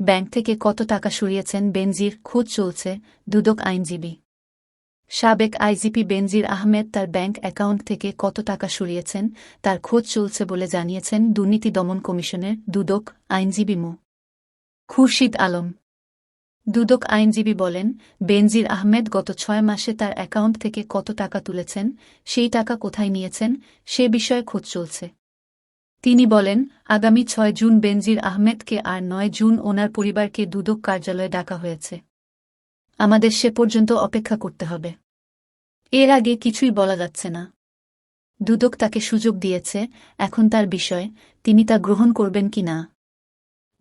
Bank থেকে কত টাকা সরিয়েছেন বেনজির খোঁজ চলছে, দুদক আইনজীবী। সাবেক আইজিপি বেনজির আহমেদ তার ব্যাংক অ্যাকাউন্ট থেকে কত টাকা সরিয়েছেন, তার খোঁজ চলছে বলে জানিয়েছেন দুর্নীতি দমন কমিশনের দুদক আইনজীবী মো। খুরশিদ আলম। দুদক আইনজীবী বলেন, বেনজির আহমেদ গত ছয় মাসে তার অ্যাকাউন্ট থেকে কত টাকা তুলেছেন, সেই টাকা কোথায় নিয়েছেন, সে বিষয়ে খোঁজ চলছে। তিনি বলেন, আগামী ছয় জুন বেনজির আহমেদকে আর নয় জুন ওনার পরিবারকে দুদক কার্যালয়ে ডাকা হয়েছে। আমাদের সে পর্যন্ত অপেক্ষা করতে হবে। এর আগে কিছুই বলা যাচ্ছে না। দুদক তাকে সুযোগ দিয়েছে, এখন তার বিষয়, তিনি তা গ্রহণ করবেন কি না?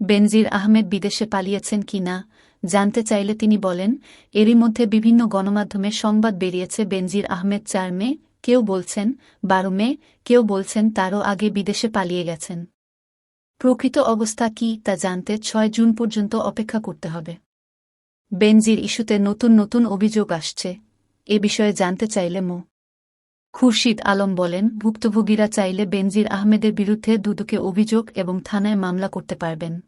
বেনজির আহমেদ বিদেশে পালিয়েছেন কি না? জানতে চাইলে তিনি বলেন, এরই মধ্যে বিভিন্ন গণমাধ্যমে সংবাদ বেরিয়েছে বেনজির আহমেদ চার মে কেউ বলছেন, বারো মে, কেউ বলছেন তারও আগে বিদেশে পালিয়ে গেছেন। প্রকৃত অবস্থা কি তা জানতে ছয় জুন পর্যন্ত অপেক্ষা করতে হবে। বেনজির ইস্যুতে নতুন নতুন অভিযোগ আসছে। এ বিষয়ে জানতে চাইলে মো. খুরশিদ আলম বলেন, ভুক্তভোগীরা চাইলে বেনজির আহমেদের বিরুদ্ধে দুদকে অভিযোগ এবং থানায় মামলা করতে পারবেন।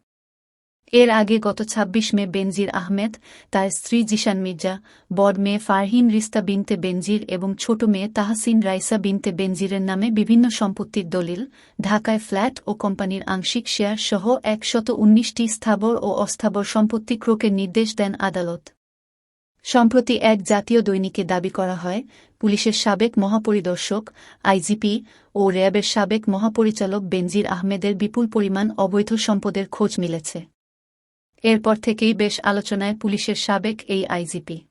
এর আগে গত ২৬ মে বেনজির আহমেদ, তার স্ত্রী জিশান মির্জা, বড় মেয়ে ফারহিন রিস্তা বিনতে বেনজির এবং ছোট মেয়ে তাহসিন রাইসা বিনতে বেনজিরের নামে বিভিন্ন সম্পত্তির দলিল, ঢাকায় ফ্ল্যাট ও কোম্পানির আংশিক শেয়ার সহ একশত উনিশটি স্থাবর ও অস্থাবর সম্পত্তি ক্রোকের নির্দেশ দেন আদালত। সম্প্রতি এক জাতীয় দৈনিকে দাবি করা হয়, পুলিশের সাবেক মহাপরিদর্শক, আইজিপি ও র্যাবের সাবেক মহাপরিচালক বেনজির আহমেদের বিপুল পরিমাণ অবৈধ সম্পদের খোঁজ মিলেছে। এরপর থেকেই বেশ আলোচনায় পুলিশের সাবেক এই আইজিপি।